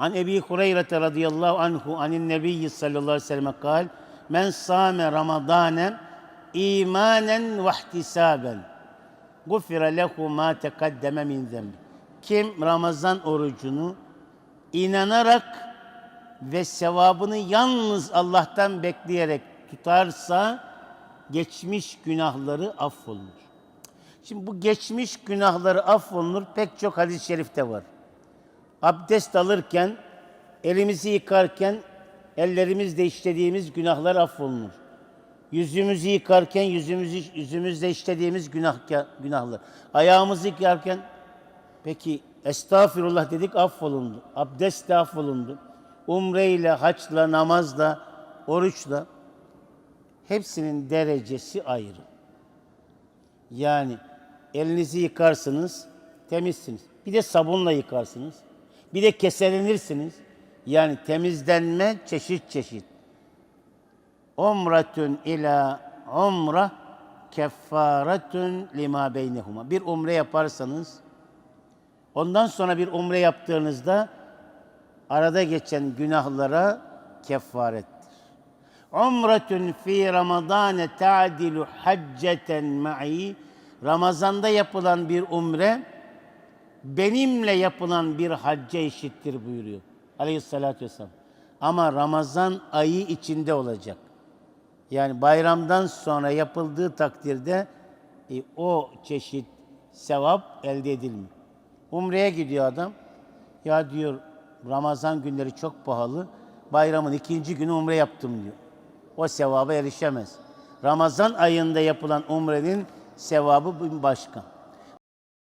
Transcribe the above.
An Ebi Hureyre radıyallahu anhu anin nebiyyi sallallahu aleyhi ve sellem kal Men sâme ramadanen imanen ve ihtisaben gufire lehu ma tekaddeme min zembi. Kim Ramazan orucunu inanarak ve sevabını yalnız Allah'tan bekleyerek tutarsa geçmiş günahları affolunur. Şimdi bu geçmiş günahları affolunur pek çok hadis-i şerifte var. Abdest alırken, elimizi yıkarken ellerimizle işlediğimiz günahlar affolunur. Yüzümüzü yıkarken yüzümüzü yüzümüzle işlediğimiz günah günahlar. Ayağımızı yıkarken peki estağfirullah dedik affolundu. Abdest de affolundu. Umreyle, haçla, namazla, oruçla hepsinin derecesi ayrı. Yani elinizi yıkarsınız, temizsiniz. Bir de sabunla yıkarsınız. Bir de keselenirsiniz. Yani temizlenme çeşit çeşit. Umretun ila umra keffaretun lima beynehuma. Bir umre yaparsanız ondan sonra bir umre yaptığınızda arada geçen günahlara kefarettir. Umretun fi Ramazan ta'dilu hacceten ma'i. Ramazanda yapılan bir umre benimle yapılan bir hacca eşittir buyuruyor. Aleyhissalatü vesselam. Ama Ramazan ayı içinde olacak. Yani bayramdan sonra yapıldığı takdirde e, o çeşit sevap elde edilmiyor. Umre'ye gidiyor adam. Ya diyor Ramazan günleri çok pahalı. Bayramın ikinci günü umre yaptım diyor. O sevaba erişemez. Ramazan ayında yapılan umrenin sevabı başka.